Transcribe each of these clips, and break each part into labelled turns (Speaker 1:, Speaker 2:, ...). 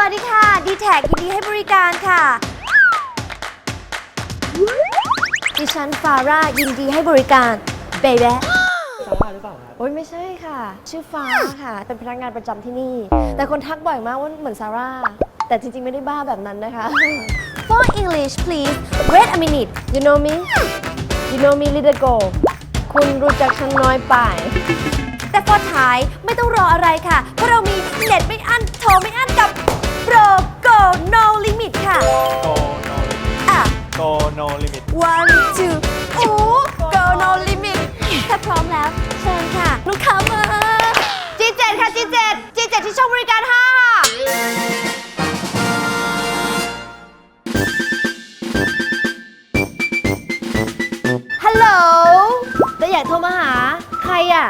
Speaker 1: วัสดีค่ะ ดีแท็ยินดีให้บริการค่ะ ดิฉันฟาร่ายินดีให้บริการเบย์
Speaker 2: ซาร่าหรือเปล่าครับ
Speaker 1: โอ้ยไม่ใช่ค่ะ ชื่อฟ้าค่ะ เป็นพนักงานประจำที่นี่ แต่คนทักบ่อยมากว่าเหมือนซาร่า แต่จริงๆไม่ได้บ้าแบบนั้นนะคะ For English please wait a minute you know me you know me little girl คุณรู้จักฉันน้อยไป แต่ for Thai ไม่ต้องรออะไรค่ะ เพราะเรามีเน็ตไม่อั้นโทรไม่อั้นกับ two โอ้ go no limit ถ้าพร้อมแล้ว เชิญค่ะ ลูกค้ามา G7 ค่ะ G7 G7 ที่ช่องบริการ5ค่ะฮัลโหลแต่อยากโทรมาหา ใครอะ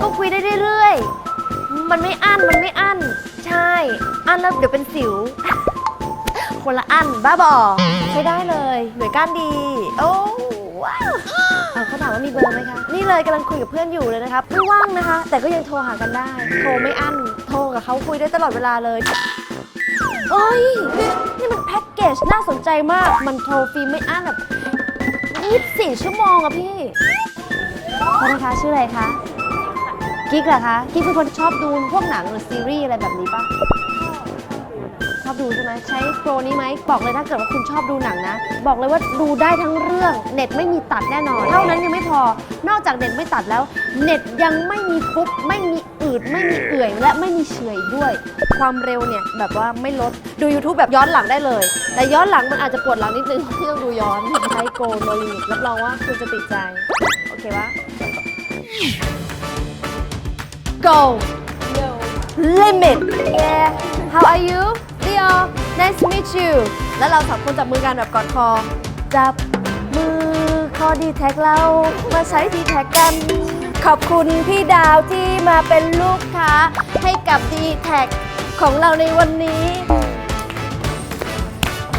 Speaker 1: ก็คุยได้เรื่อยๆ มันไม่อั้น มันไม่อั้น ใช่ อั้นแล้วเดี๋ยวเป็นสิว คนละอันบ้าบอใช้ได้เลย หน่วยก้านดี โอ้ว้าวเอาเขาถามว่ามีเบอร์ไหมคะ นี่เลยกำลังคุยกับเพื่อนอยู่เลยนะครับไม่ว่างนะคะ แต่ก็ยังโทรหากันได้ โทรไม่อั้น โทรกับเขาคุยได้ตลอดเวลาเลยเอ้ย นี่มันแพ็กเกจน่าสนใจมาก มันโทรฟรีไม่อั้นแบบ24 ชั่วโมงอะพี่โทษนะคะชื่ออะไรคะ กิ๊กเหรอคะ กิ๊กเป็นคนชอบดูพวกหนังหรือซีรีส์อะไรแบบนี้ปะ ชอบดูใช่ไหมใช้โปรนี้ไหมบอกเลยถ้าเกิดว่าคุณชอบดูหนังนะ บอกเลยว่าดูได้ทั้งเรื่องเน็ตไม่มีตัดแน่นอน เท่านั้นยังไม่พอ นอกจากเน็ตไม่ตัดแล้ว เน็ตยังไม่มีฟุบไม่มีอืดไม่มีเอื่อย และไม่มีเฉอยด้วย ความเร็วเนี่ยแบบว่าไม่ลดดู YouTube แบบย้อนหลังได้เลย แต่ย้อนหลังมันอาจจะปวดหลังนิดนึงที่ต้องดูย้อนใช้โกโนลิมิตรับรองว่าคุณจะติดใจโอเคปะ go limit yeah It's you แล้วเราสองคนจับมือกันแบบกอดคอ จับมือคอดีแท็กเรา มาใช้ดีแท็กกัน ขอบคุณพี่ดาวที่มาเป็นลูกค้าให้กับดีแท็กของเราในวันนี้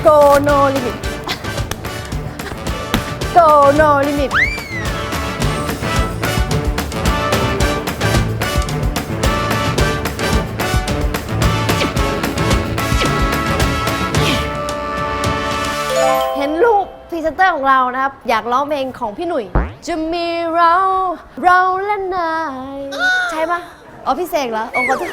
Speaker 1: go no limit go no limit รีเซนเตอร์ของเรานะครับ อยากร้องเพลงของพี่หนุ่ย จะมีเรา เราและนาย ใช่ปะอ๋อพี่เสกเหรอโอ้ขอโทษ